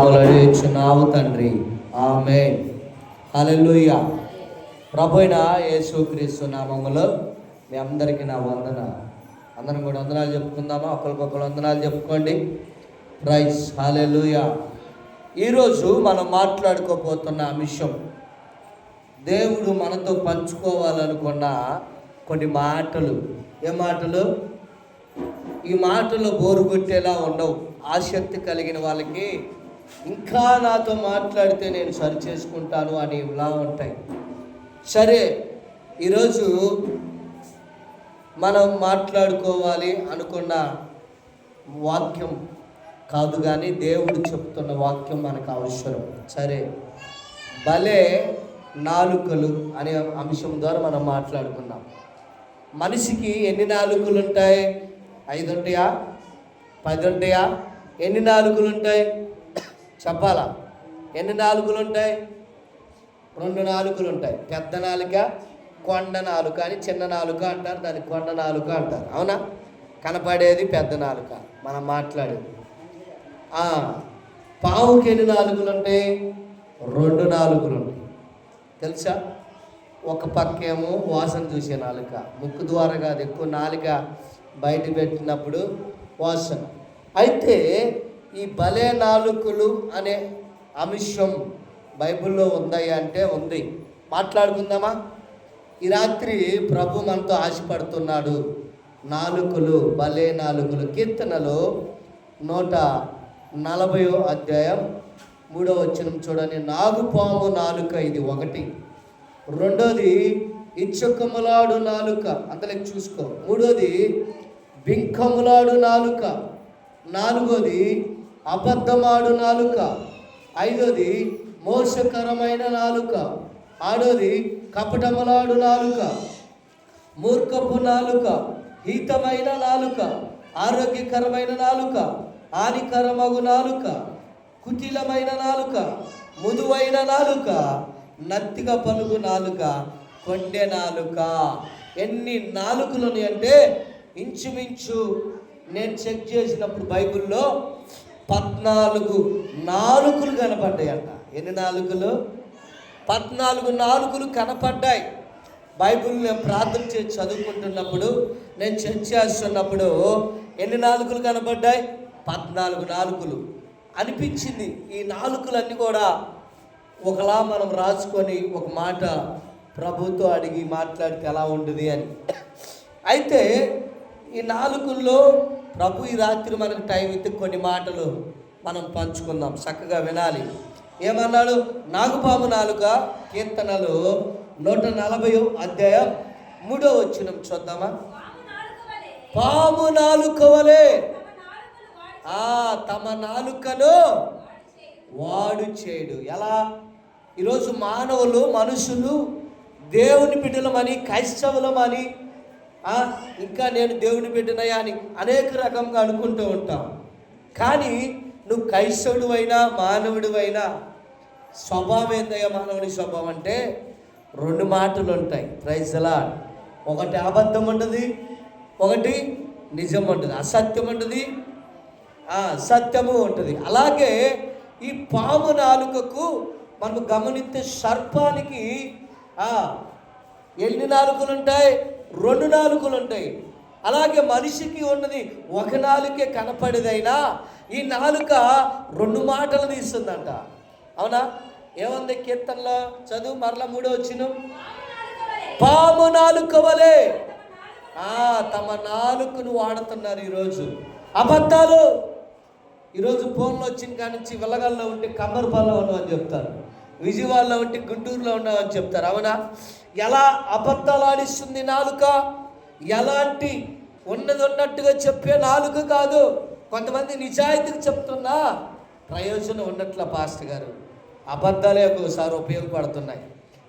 ఇచ్చున్నావు తండ్రి. ఆమె హల్లెలూయ. ప్రభు యేసుక్రీస్తు నామములో మీ అందరికీ నా వందన. అందరం కూడా వందనాలు చెప్పుకుందామా? ఒకరికొకరు వందనాలు చెప్పుకోండి. ప్రైస్ హాలెలుయ ఈరోజు మనం మాట్లాడుకోబోతున్న అంశం దేవుడు మనతో పంచుకోవాలనుకున్న కొన్ని మాటలు. ఏ మాటలు? ఈ మాటలు బోరు కొట్టేలా ఉండవు. ఆసక్తి కలిగిన వాళ్ళకి ఇంకా నాతో మాట్లాడితే నేను సరి చేసుకుంటాను అని ఇలా ఉంటాయి. సరే ఈరోజు మనం మాట్లాడుకోవాలి అనుకున్న వాక్యం కాదు కానీ దేవుడు చెప్తున్న వాక్యం మనకు అవసరం. సరే భలే నాలుకలు అనే అంశం ద్వారా మనం మాట్లాడుకున్నాం మనిషికి ఎన్ని నాలుకలు ఉంటాయి ఐదు ఉంటాయా పది ఉంటాయా ఎన్ని నాలుకలు ఉంటాయి చెప్పాలా? ఎన్ని నాలుగులు ఉంటాయి రెండు నాలుగులు ఉంటాయి పెద్ద నాలుక కొండ నాలుక అని చిన్న నాలుక అంటారు దాన్ని కొండ నాలుక అంటారు. అవునా? కనపడేది పెద్ద నాలుక. మనం మాట్లాడేది. పావుకి ఎన్ని నాలుగులు ఉంటాయి రెండు నాలుగులు ఉంటాయి తెలుసా? ఒక పక్కేమో వాసన చూసే నాలుక. ముక్కు ద్వారా కాదు ఎక్కువ నాలుక బయట పెట్టినప్పుడు వాసన. అయితే ఈ భలే నాలుకలు అనే అంశం బైబిల్లో ఉందయ్యా అంటే ఉంది. మాట్లాడుకుందామా? ఈ రాత్రి ప్రభు మనతో ఆశపడుతున్నాడు. నాలుకలు భలే నాలుకలు. కీర్తనలో నూట నలభయో అధ్యాయం మూడో వచ్చిన చూడండి. నాగుపాము నాలుక ఇది ఒకటి. రెండోది ఇచ్చకములాడు నాలుక. అంతలే చూసుకో. మూడోది బింకములాడు నాలుక. నాలుగోది అబద్ధమాడు నాలుక. ఐదోది మోసకరమైన నాలుక. ఆడోది కపటములాడు నాలుక. మూర్ఖపు నాలుక హితమైన నాలుక ఆరోగ్యకరమైన నాలుక హానికరమగు నాలుక కుటిలమైన నాలుక ముదువైన నాలుక నత్తిగా పలుగు నాలుక కొండె నాలుక. ఎన్ని నాలుకలు ఉన్నాయంటే ఇంచుమించు నేను చెక్ చేసినప్పుడు బైబిల్లో పద్నాలుగు నాలుకలు కనపడ్డాయంట ఎన్ని నాలుకలు పద్నాలుగు నాలుగులు కనపడ్డాయి. బైబిల్ నేను ప్రార్థన చేసి చదువుకుంటున్నప్పుడు నేను చర్చ చేస్తున్నప్పుడు ఎన్ని నాలుగులు కనపడ్డాయి? పద్నాలుగు నాలుగులు. అనిపించింది ఈ నాలుగులన్నీ కూడా ఒకలా మనం రాసుకొని ఒక మాట ప్రభుతో అడిగి మాట్లాడితే ఎలా ఉంటుంది అని. అయితే ఈ నాలుగుల్లో ప్రభు ఈ రాత్రి మనకు టైం ఇస్తే కొన్ని మాటలు మనం పంచుకుందాం. చక్కగా వినాలి. ఏమన్నాడు? నాగుపాము నాలుక కీర్తనలు నూట నలభై అధ్యాయం మూడో వచ్చినం చూద్దామా? పాము నాలుక వలె ఆ తమ నాలుకను వాడు చేయడు ఎలా? ఈరోజు మానవులు మనుషులు దేవుని బిడ్డలమని క్రైస్తవులమని ఇంకా నేను దేవుని బిడ్డనయ్యా అని అనేక రకంగా అనుకుంటూ ఉంటాం. కానీ నువ్వు క్రైస్తవుడు అయినా మానవుడు అయినా స్వభావం ఏందయ్యా మానవుని స్వభావం అంటే రెండు మాటలు ఉంటాయి ప్రైజ్లా ఒకటి అబద్ధం ఉంటుంది ఒకటి నిజం ఉంటుంది అసత్యం ఉంటుంది సత్యము ఉంటుంది. అలాగే ఈ పాము నాలుకకు మనం గమనిస్తే సర్పానికి ఎన్ని నాలుకలు ఉంటాయి రెండు నాలుకలు ఉంటాయి అలాగే మనిషికి ఉన్నది ఒక నాలుకే కనపడేదైనా ఈ నాలుక రెండు మాటలు తీస్తుందంట. అవునా? ఏముంది కీర్తనలో? చదువు మరలా మూడో వచ్చిన. పాము నాలుక వలే. ఆ, తమ నాలుకను వాడుతున్నారు ఈరోజు. అబద్ధాలు. ఈరోజు ఫోన్లో వచ్చిన కాడి నుంచి వెలగల్లో ఉంటే కమ్మరపాల్లో ఉన్నామని చెప్తారు. విజయవాడలో ఉంటే గుంటూరులో ఉన్నామని చెప్తారు. అవునా? ఎలా అబద్ధాలాడిస్తుంది నాలుక? ఎలాంటి ఉన్నది ఉన్నట్టుగా చెప్పే నాలుక కాదు. కొంతమంది నిజాయితీకి చెప్తున్నా ప్రయోజనం ఉన్నట్ల పాస్టర్ గారు. అబద్ధాలే ఒక్కోసారి ఉపయోగపడుతున్నాయి.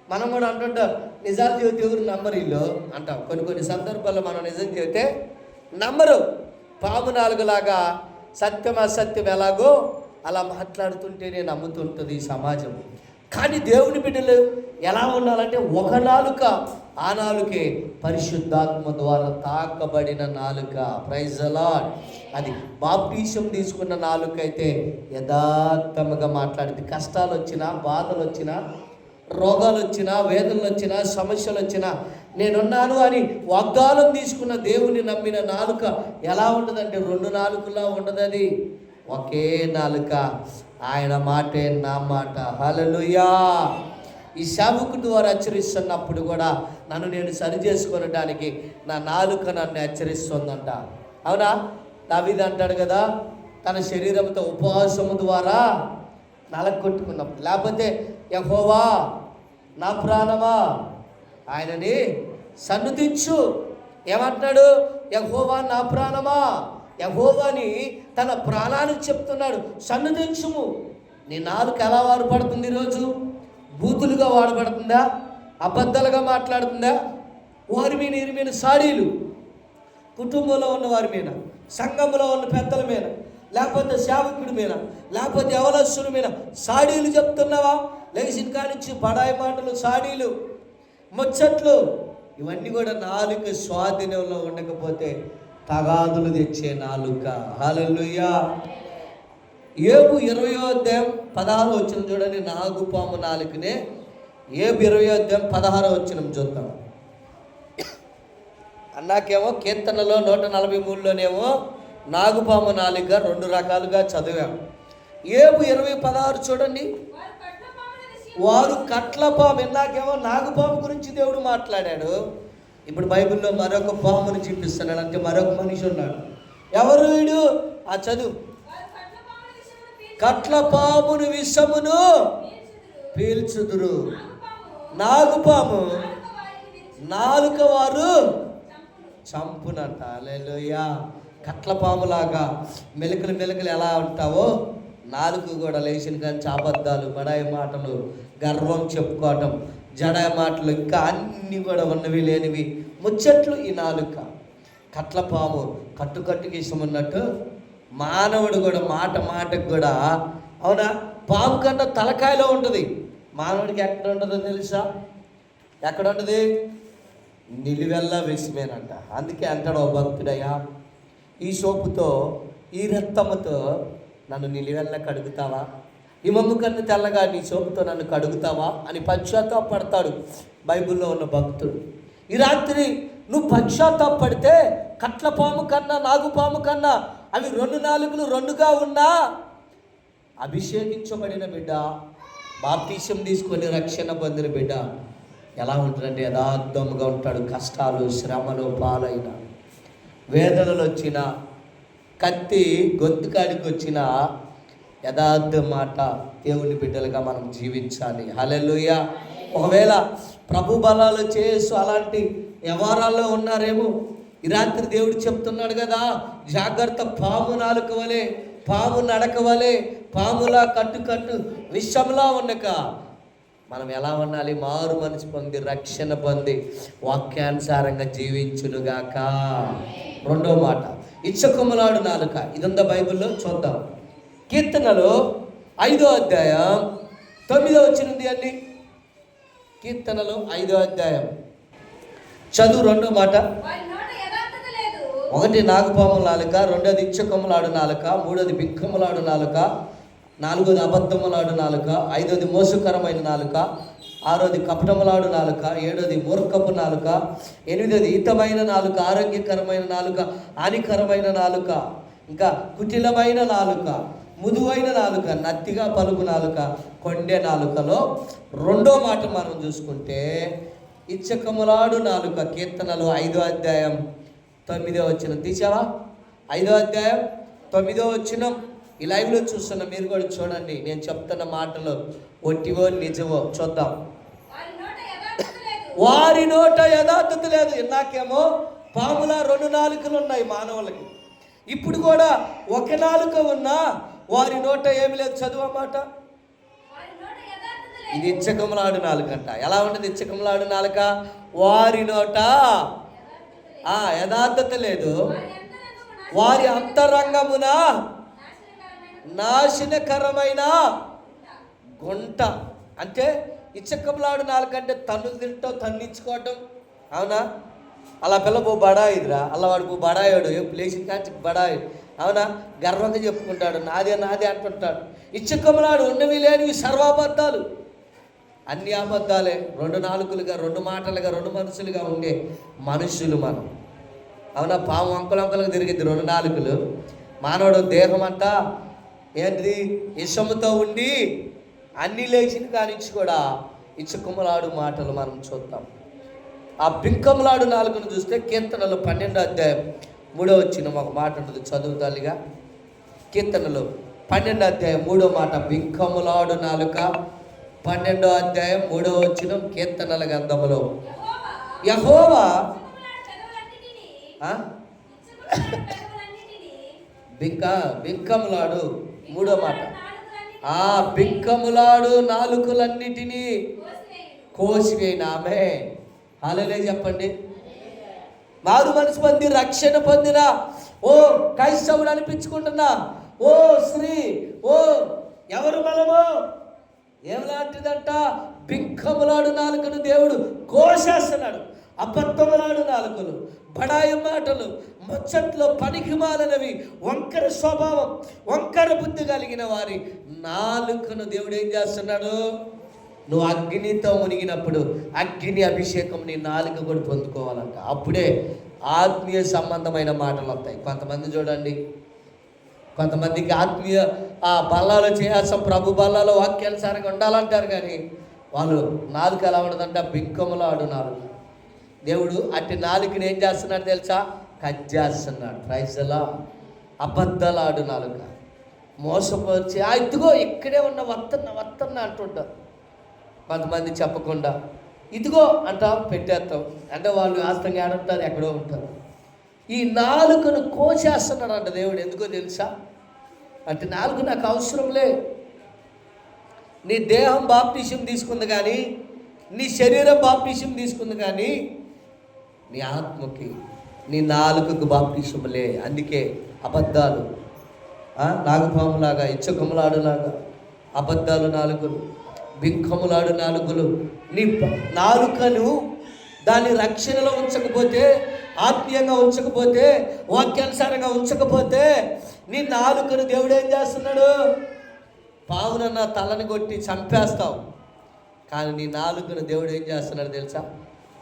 మనం కూడా అంటుంటాం నిజాలు చెబితే ఎవరు నమ్మరిలో అంటాం. కొన్ని కొన్ని సందర్భాల్లో మనం నిజం చెబితే నమ్మరు. పాము నాలుగులాగా సత్యం అసత్యం ఎలాగో అలా మాట్లాడుతుంటేనే నమ్ముతుంటుంది ఈ సమాజం. కానీ దేవుని బిడ్డలు ఎలా ఉండాలంటే ఒక నాలుక ఆ నాలుకే పరిశుద్ధాత్మ ద్వారా తాకబడిన నాలుక. ప్రైజ్ అలాడ్ అది బాప్టీసం తీసుకున్న నాలుక అయితే యథార్థముగా మాట్లాడింది. కష్టాలు వచ్చినా బాధలు వచ్చినా రోగాలు వచ్చినా వేదనలు వచ్చినా సమస్యలు వచ్చినా నేనున్నాను అని వాగ్దానం తీసుకున్న దేవుని నమ్మిన నాలుక ఎలా ఉండదంటే రెండు నాలుకలా ఉండదు అది ఒకే నాలుక. ఆయన మాటే నా మాట. హలలుయా ఈ సేవకుడు ద్వారా హెచ్చరిస్తున్నప్పుడు కూడా నన్ను నేను సరి చేసుకొనడానికి నా నాలుక నన్ను హెచ్చరిస్తుందంట. అవునా? దావిది అంటాడు కదా తన శరీరంతో ఉపవాసము ద్వారా నలగొట్టుకున్నప్పుడు లేకపోతే యహోవా నా ప్రాణమా? ఆయనని సన్నుతించు. ఏమంటాడు యహోవా నా ప్రాణమా? యహోవాని తన ప్రాణానికి చెప్తున్నాడు. సన్నదించుము నీ నాలుక ఎలా వాడబడుతుంది ఈరోజు? బూతులుగా వాడబడుతుందా? అబద్ధాలుగా మాట్లాడుతుందా? వారి మీద ఇరి మీద సాడీలు. కుటుంబంలో ఉన్న వారి మీద సంఘంలో ఉన్న పెద్దల మీద లేకపోతే సేవకుడి మీద లేకపోతే యవలస్సుల మీద సాడీలు చెప్తున్నావా? లేచిన కానించి బడాయి మాటలు సాడీలు ముచ్చట్లు. ఇవన్నీ కూడా నాలుక స్వాధీనంలో ఉండకపోతే తగాదులు తెచ్చే నాలుక. హల్లెలూయా. ఏబు ఇరవయో అధ్యాయం పదహారు వచ్చిన చూడండి. నాగుపాము నాలుకనే. ఏబు ఇరవయో అధ్యాయం పదహారో వచ్చిన చూద్దాం. అన్నాకేమో కీర్తనలో నూట నలభై మూడులోనేమో నాగుపాము నాలుక రెండు రకాలుగా చదివాం. ఏబు ఇరవై పదహారు చూడండి. వారు కట్ల పాము ఇందాకేమో నాగుపాము గురించి దేవుడు మాట్లాడాడు. ఇప్పుడు బైబిల్లో మరొక పాముని చూపిస్తున్నాడు అంటే మరొక మనిషి ఉన్నాడు. ఎవరు వీడు? ఆ చదువు. కట్ల పామును విషమును పీల్చుదురు. నాగుపాము నాలుక వారు చంపునంట. అలెలుయా కట్ల పాములాగా మెలకలు మెలకలు ఎలా ఉంటావో? నాలుగు కూడా లేచిన కానీ చాబద్దాలు బడాయి మాటలు గర్వం చెప్పుకోవటం. జడ మాటలు ఇంకా అన్నీ కూడా ఉన్నవి లేనివి. ముచ్చట్లు ఈ నాలుక. కట్ల పాము కట్టు ఇష్టం ఉన్నట్టు మానవుడు కూడా మాట మాటకు కూడా అవునా? పాము కన్నా తలకాయలో ఉంటుంది. మానవుడికి ఎక్కడ ఉంటుందో తెలుసా? ఎక్కడ ఉంటుంది? నిలువెల్లా విషమేనంట అందుకే అంటాడు ఓ భక్తుడయ్యా ఈ సోపుతో ఈ రక్తముతో నన్ను నిలువెల్లా కడుగుతావా? ఈ మమ్ము కన్ను తెల్లగా నీ చోపుతో నన్ను కడుగుతావా అని పశ్చాత్తాపడతాడు బైబిల్లో ఉన్న భక్తుడు. ఈ రాత్రి నువ్వు పశ్చాత్తాపడితే కట్ల పాము కన్నా నాగుపాము కన్నా అవి రెండు నాలుగులు రెండుగా ఉన్నా అభిషేకించబడిన బిడ్డ బాప్తీసం తీసుకొని రక్షణ పొందిన బిడ్డ ఎలా ఉంటాడంటే యథార్థముగా ఉంటాడు. కష్టాలు శ్రమలు పాలైన వేదనలు వచ్చిన కత్తి గొంతుకాడికి వచ్చిన యథార్థ మాట దేవుని బిడ్డలుగా మనం జీవించాలి. హలెలుయ ఒకవేళ ప్రభు బలాలు చేసు అలాంటి వ్యవహారాల్లో ఉన్నారేమో ఈ రాత్రి దేవుడు చెప్తున్నాడు కదా జాగ్రత్త పాము నాలుక వలె పాము నడక వలె పాములా కట్టు కట్టు విషంలా ఉండక. మనం ఎలా ఉండాలి? మారు మనసు పొంది రక్షణ పొంది వాక్యానుసారంగా జీవించునుగాక. రెండో మాట ఇచ్చకుమలాడు నాలుక. ఇదంతా బైబిల్లో? చూద్దాం. కీర్తనలో ఐదో అధ్యాయం తొమ్మిదో వచ్చినది అండి. కీర్తనలో ఐదో అధ్యాయం. చదువు రెండో మాట. ఒకటి నాగపాము నాలుక రెండోది ఇచ్చకములాడు నాలుక మూడోది బిక్కములాడు నాలుక నాలుగోది అబద్ధములాడు నాలుక ఐదోది మోసకరమైన నాలుక ఆరోది కపటములాడు నాలుక ఏడోది మూర్ఖపు నాలుక ఎనిమిదోది హితమైన నాలుక ఆరోగ్యకరమైన నాలుక హానికరమైన నాలుక ఇంకా కుటిలమైన నాలుక ముదువైన నాలుక నత్తిగా పలుకు నాలుక కొండె నాలుకలో రెండో మాట మనం చూసుకుంటే ఇచ్చకములాడు నాలుక కీర్తనలు ఐదో అధ్యాయం తొమ్మిదో వచ్చిన తీసావా ఐదో అధ్యాయం తొమ్మిదో వచ్చిన ఈ లైవ్లో చూస్తున్న మీరు కూడా చూడండి. నేను చెప్తున్న మాటలు ఒట్టివో నిజమో చూద్దాం. వారి నోట యథార్థత లేదు. ఇందాకేమో పాముల రెండు నాలుకలు ఉన్నాయి మానవులకి. ఇప్పుడు కూడా ఒక నాలుక ఉన్నా వారి నోట ఏమి లేదు చదువు మాట. ఇది ఇచ్చకములాడు నాలుక అంట ఎలా ఉంటుంది ఇచ్చకములాడు నాలుక? వారి నోట ఆ యథార్థత లేదు. వారి అంతరంగమున నాశనకరమైన గుంట. అంటే ఇచ్చకములాడు నాలుకంటే తన్నులు తింటాం తన్నించుకోవటం అవునా? అలా పిల్ల పో బడాయిదిరా అలా వాడు పో బడాయాడు ఏ ప్లేసి కాచి బడాయి అవునా? గర్వంగా చెప్పుకుంటాడు నాదే నాదే అంటుంటాడు. ఇచ్చకములాడు ఉండవి లేనివి సర్వాబద్ధాలు. అన్ని అబద్ధాలే రెండు నాలుగులుగా రెండు మాటలుగా రెండు మనుషులుగా ఉండే మనుషులు మనం. అవునా? పాము అంకులు అంకులకు తిరిగింది రెండు నాలుగులు మానవుడు దేహం అంతా ఏంటిది? ఇషముతో ఉండి అన్ని లేచిన కానించి కూడా ఇచ్చుకుమలాడు మాటలు మనం చూద్దాం. ఆ బింకములాడు నాలుగును చూస్తే కీర్తనలు పన్నెండో అధ్యాయం. మూడో వచ్చిన ఒక మాట ఉంటుంది చదువుతాలిగా కీర్తనలు పన్నెండో అధ్యాయం మూడో మాట బింకములాడు నాలుక. పన్నెండో అధ్యాయం మూడో వచ్చిన కీర్తనల గంధములో యహోవా బింక బింకములాడు మూడో మాట. ఆ బింకములాడు నాలుకలన్నిటినీ కోసివేనామే ఆమె చెప్పండి. మారు మనసు పొంది రక్షణ పొందిన ఓ క్రైస్తవుడు అనిపించుకుంటున్నా ఓ స్త్రీ ఓ ఎవరు బలము? ఏమిలాంటిదంట బింకములాడు నాలుకను దేవుడు కోసేస్తున్నాడు. అబద్ధములాడు నాలుకలు బడాయి మాటలు ముచ్చట్లో పనికిమాలనవి వంకర స్వభావం వంకర బుద్ధి కలిగిన వారి నాలుకను దేవుడు ఏం చేస్తున్నాడు? నువ్వు అగ్నితో మునిగినప్పుడు అగ్ని అభిషేకం నీ నాలుక కూడా పొందుకోవాలంట. అప్పుడే ఆత్మీయ సంబంధమైన మాటలు వస్తాయి. కొంతమంది చూడండి కొంతమందికి ఆత్మీయ ఆ బల్లాలో చేయాల్సిన ప్రభు బల్లాలో వాక్యానుసారంగా ఉండాలంటారు కానీ వాళ్ళు నాలుక ఎలా ఉండదంట బిక్కములు ఆడు దేవుడు అట్టి నాలుకని ఏం చేస్తున్నాడు తెలుసా? కట్ చేస్తున్నాడు. ప్రైజ్లా అబద్ధాలు ఆడు నాలుక మోసపరిచి ఆ ఇదిగో ఇక్కడే ఉన్న వత్తన్న వత్తన్న అంటుంటారు. కొంతమంది చెప్పకుండా ఇదిగో అంట పెట్టేస్తాం అంటే వాళ్ళు ఆస్తంగా ఆడుంటారు ఎక్కడో ఉంటారు. ఈ నాలుకను కోసేస్తున్నాడంట దేవుడు. ఎందుకో తెలుసా? అంటే నాలుగు నాకు అవసరంలే నీ దేహం బాప్టిషం తీసుకుంది కానీ నీ శరీరం బాప్టిషం తీసుకుంది కానీ నీ ఆత్మకి నీ నాలుకకు బాప్టిషంలే అందుకే అబద్ధాలు నాగపాములాగా ఇచ్చకములాడులాగా అబద్ధాలు నాలుగులు. బింకములాడు నాలుగులు. నీ నాలుకను దాని రక్షణలో ఉంచకపోతే ఆత్మీయంగా ఉంచకపోతే వాక్యానుసారంగా ఉంచకపోతే నీ నాలుకను దేవుడు ఏం చేస్తున్నాడు? పావునన్న తలని కొట్టి చంపేస్తావు. కానీ నీ నాలుకను దేవుడు ఏం చేస్తున్నాడు తెలుసా?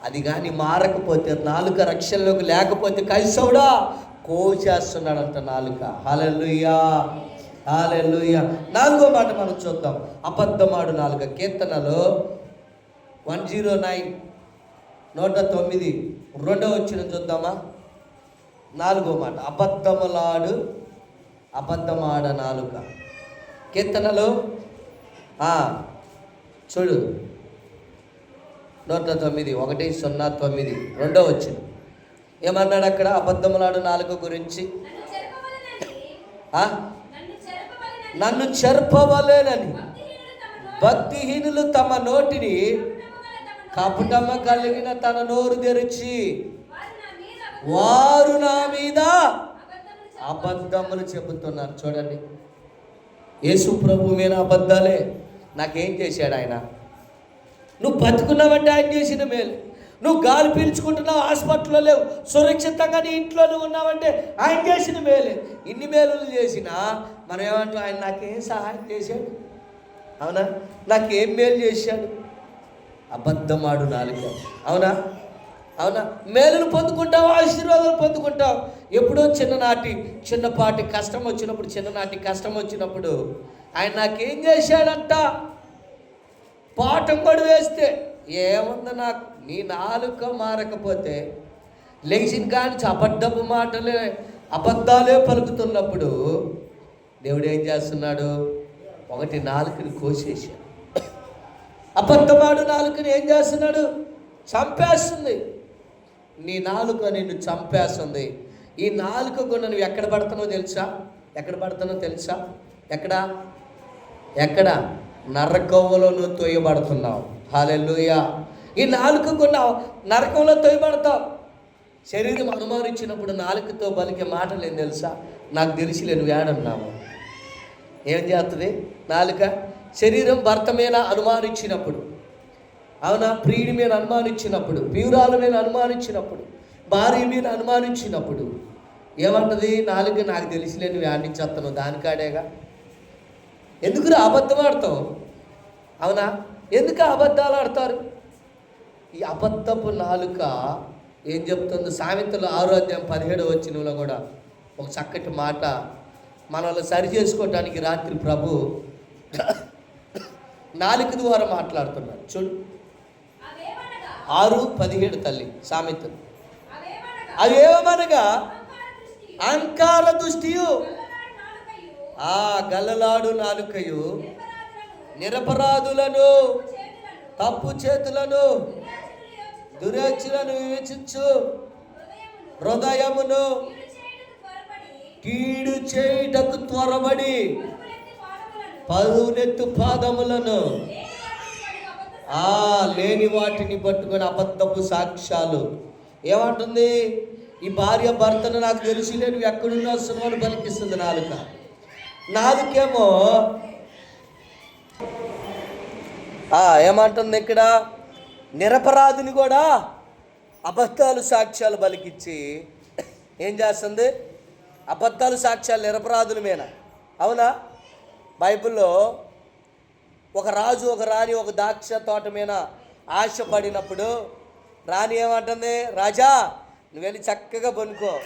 అది కానీ మారకపోతే నాలుక రక్షణలోకి లేకపోతే కైసవుడా కోచేస్తున్నాడంట నాలుక. హాలెల్లుయ్యా హాలెల్లుయ్యా నాలుగో మాట మనం చూద్దాం. అబద్ధమాడు నాలుక కీర్తనలో. వన్ జీరో నైన్ నూట తొమ్మిది. రెండో వచ్చిన చూద్దామా? నాలుగో మాట. అబద్ధములాడు అబద్ధమాడ నాలుక. కీర్తనలో? చూడు. నూట తొమ్మిది ఒకటి సున్నా తొమ్మిది. రెండో వచ్చిన. ఏమన్నాడు అక్కడ? అబద్ధములాడు నాలుక గురించి? నన్ను చెరపవలేనని. భక్తిహీనులు తమ నోటిని కపటమ కలిగిన తన నోరు తెరిచి వారు నా మీద అబద్ధములు చెబుతున్నారు. చూడండి. యేసు ప్రభు మీద అబద్ధాలే. నాకేం చేశాడు ఆయన? నువ్వు బతుకున్నావంటే ఆయన చేసిన మేలు. నువ్వు గాలి పీల్చుకుంటున్నావు హాస్పిటల్లో లేవు సురక్షితంగా నీ ఇంట్లో నువ్వు ఉన్నావంటే ఆయన చేసిన మేలే. ఇన్ని మేలులు చేసినా మనం ఏమంటాం ఆయన నాకేం సహాయం చేశాడు? అవునా? నాకేం మేలు చేశాడు? అబద్ధమాడు నాలుక అవునా? అవునా? మేలును పొందుకుంటావు ఆశీర్వాదాలు పొందుకుంటావు? ఎప్పుడో చిన్ననాటి చిన్నపాటి కష్టం వచ్చినప్పుడు చిన్ననాటి కష్టం వచ్చినప్పుడు ఆయన నాకేం చేశాడంట? పాఠం కూడా వేస్తే ఏముంది నాకు? నీ నాలుక మారకపోతే లేచిన కానించి అబద్ధపు మాటలే అబద్ధాలే పలుకుతున్నప్పుడు దేవుడు ఏం చేస్తున్నాడు? ఒకటి నాలుకని కోసేసాడు అబద్ధమాడు నాలుకని ఏం చేస్తున్నాడు? చంపేస్తుంది. నీ నాలుక నిన్ను చంపేస్తుంది. ఈ నాలుకకు నువ్వు ఎక్కడ పడుతున్నావు తెలుసా? ఎక్కడ పడుతున్నావు తెలుసా? ఎక్కడ? ఎక్కడ? నరకంలో నువ్వు తొయ్యబడుతున్నావు. హాలెల్లుయా. ఈ నాలుకకు కూడా నరకంలో తొయబడతాం శరీరం అనుమానించినప్పుడు నాలుకతో పలికే మాటలు ఏం తెలుసా? నాకు తెలిసిలే నువ్వు ఏడన్నావు. ఏం చేస్తుంది నాలుక? శరీరం భర్త మీద అనుమానించినప్పుడు. అవునా? ప్రియుడి మీద అనుమానించినప్పుడు. ప్రియురాల మీద అనుమానించినప్పుడు. భార్య మీద అనుమానించినప్పుడు. ఏమంటది? నాలుగు నాకు తెలిసిలే నువ్వు ఆడించేస్తాను దానికాడేగా. ఎందుకు అబద్ధం ఆడతావు? అవునా? ఎందుకు అబద్ధాలు ఆడతారు? ఈ అబద్ధపు నాలుక ఏం చెప్తుందో? సామెతలు ఆరోగ్యం పదిహేడు వచ్చినలో కూడా ఒక చక్కటి మాట. మనల్ని సరి చేసుకోవటానికి రాత్రి ప్రభు నాలుక ద్వారా మాట్లాడుతున్నాడు. చూడు. ఆరు పదిహేడు తల్లి సామెతలు. అవేమనగా? అవేమనగా అహంకార దృష్టి దృష్టియు. ఆ గల్లలాడు నాలుకయు. నిరపరాధులను. తప్పు చేతులను. దురేచులను వివేచించు హృదయమును కీడు చేయుటకు త్వరబడి పదునెత్తు పాదములను ఆ లేని వాటిని పట్టుకొని అబద్ధపు సాక్ష్యాలు. ఏమంటుంది? ఈ భార్య భర్తను నాకు తెలిసి నేను ఎక్కడున్నా వస్తున్నావు పలికిస్తుంది నాలుక. నాలుకేమో ఆ, ఏమంటుంది ఇక్కడ? నిరపరాధిని కూడా అబద్ధాలు సాక్ష్యాలు బలికిచ్చి ఏం చేస్తుంది? అబద్ధాలు సాక్ష్యాలు నిరపరాధుల మీద. అవునా? బైబిల్లో ఒక రాజు ఒక రాణి ఒక ద్రాక్ష తోట మీద ఆశపడినప్పుడు రాణి ఏమంటుంది? రాజా నువ్వు వెళ్ళి చక్కగా పనుకో.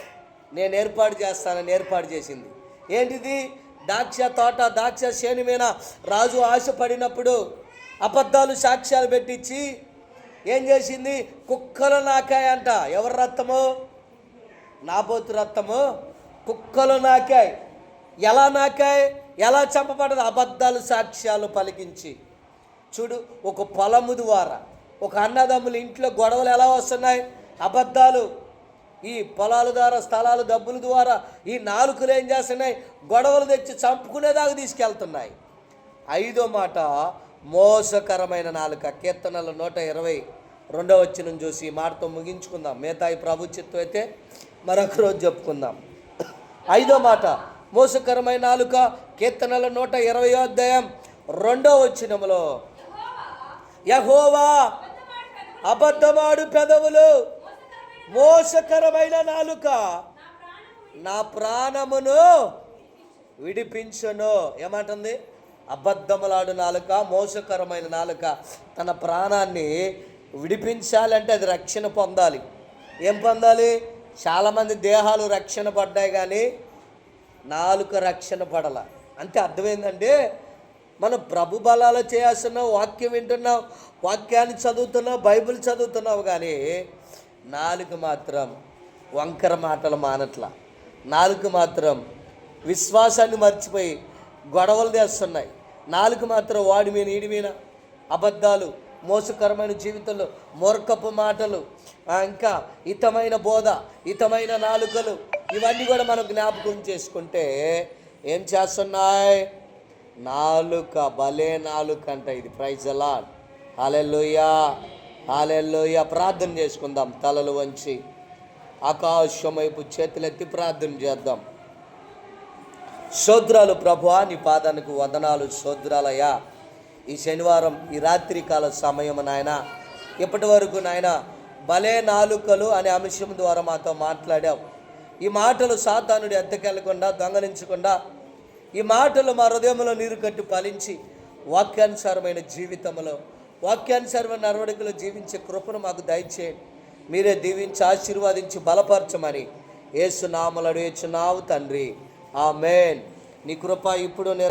నేను ఏర్పాటు చేస్తానని ఏర్పాటు చేసింది. ఏంటిది? దాక్ష తోట దాక్ష శ్రేణి మీద రాజు ఆశపడినప్పుడు అబద్ధాలు సాక్ష్యాలు పెట్టించి ఏం చేసింది? కుక్కలు నాకాయంట. ఎవరి రక్తము? నాబోతు రక్తము. కుక్కలు నాకాయి. ఎలా నాకాయి? ఎలా చంపబడదు అబద్ధాలు సాక్ష్యాలు పలికించి. చూడు ఒక పొలము ద్వారా ఒక అన్నదమ్ముల ఇంట్లో గొడవలు ఎలా వస్తున్నాయి? అబద్ధాలు. ఈ పొలాల ద్వారా స్థలాలు డబ్బుల ద్వారా ఈ నాలుకలు ఏం చేస్తున్నాయి? గొడవలు తెచ్చి చంపుకునేదాకా తీసుకెళ్తున్నాయి. ఐదో మాట మోసకరమైన నాలుక. కీర్తనలు నూట ఇరవై రెండవ వచ్చిన చూసి ఈ మాటతో ముగించుకుందాం. మిగతా ఈ ప్రభు చిత్తం అయితే మరొక రోజు చెప్పుకుందాం. ఐదో మాట మోసకరమైన నాలుక. కీర్తనల నూట ఇరవై అధ్యాయం రెండో వచ్చినములో యహోవా అబద్ధమాడు పెదవులు. మోసకరమైన నాలుక నా ప్రాణమును విడిపించను. ఏమంటుంది అబద్ధములాడు నాలుక మోసకరమైన నాలుక తన ప్రాణాన్ని విడిపించాలంటే అది రక్షణ పొందాలి. ఏం పొందాలి? చాలామంది దేహాలు రక్షణ పడ్డాయి కానీ నాలుక రక్షణ పడల. అంటే అర్థమైందంటే మనం ప్రభు బలాలు చేయాల్సిన వాక్యం వింటున్నావు వాక్యాన్ని చదువుతున్నావు బైబిల్ చదువుతున్నావు కానీ నాలుక మాత్రం వంకర మాటలు మానట్ల. నాలుక మాత్రం విశ్వాసాన్ని మర్చిపోయి గొడవలు తెస్తున్నాయి. నాలుగు మాత్రం వాడి మీద ఈడి మీద. అబద్ధాలు మోసకరమైన జీవితంలో మొరకపు మాటలు ఇంకా హితమైన బోధ హితమైన నాలుకలు ఇవన్నీ కూడా మనం జ్ఞాపకం చేసుకుంటే ఏం చేస్తున్నాయి? నాలుక భలే నాలుక అంట ఇది. ప్రైజ్ అలా హాలెల్లోయా హాలెల్లోయ ప్రార్థన చేసుకుందాం. తలలు వంచి ఆకాశం వైపు చేతులెత్తి ప్రార్థన చేద్దాం. శోద్రాలు ప్రభువా నీ పాదానికి వందనాలు శోద్రాలయ్యా ఈ శనివారం ఈ రాత్రికాల సమయం నాయన ఇప్పటి వరకు నాయన భలే నాలుకలు అనే అంశం ద్వారా మాతో మాట్లాడావు. ఈ మాటలు సాతానుడి ఎత్తకెళ్ళకుండా దొంగలించకుండా ఈ మాటలు మా హృదయంలో నీరు కట్టి ఫలించి వాక్యానుసారమైన జీవితంలో వాక్యానుసారమైన నడవడికలో జీవించే కృపను మాకు దయచేయండి మీరే దీవించి ఆశీర్వాదించి బలపరచమని ఏసు నామలు తండ్రి. ఆమెన్. నీ కృప ఇప్పుడు నేను